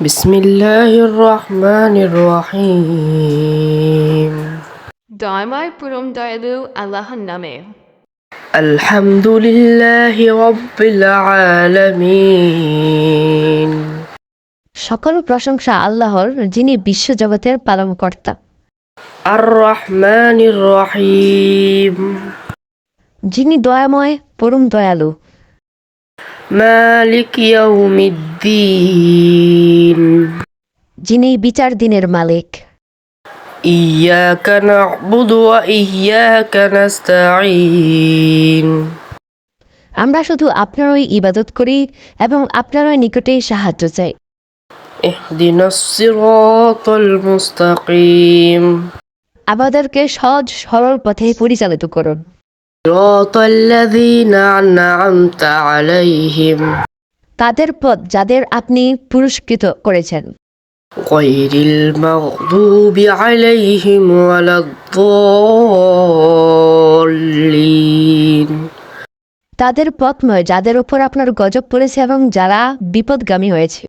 بسم الله الرحمن الرحيم দয়াময় পরম দয়ালু আল্লাহর নামে الحمد لله رب العالمين সকল প্রশংসা আল্লাহর যিনি বিশ্বজগতের পালনকর্তা الرحمن الرحيم যিনি দয়াময় পরম দয়ালু মালিক ইয়াউমিদ্দিন। যিনি বিচার দিনের মালিক। ইয়াকা না'বুদু ওয়া ইয়াকা নাস্তাঈন। আমরা শুধু আপনারই ইবাদত করি এবং আপনারই নিকটে সাহায্য চাই। ইহদিনাস সিরাতাল মুস্তাকিম। আমাদেরকে সহজ সরল পথে পরিচালিত করুন। তাদের পথ যাদের আপনি পুরস্কৃত করেছেন غير المغضوب عليهم ولا الضالين তাদের পথময় যাদের উপর আপনার গজব পড়েছে এবং যারা বিপদগামী হয়েছে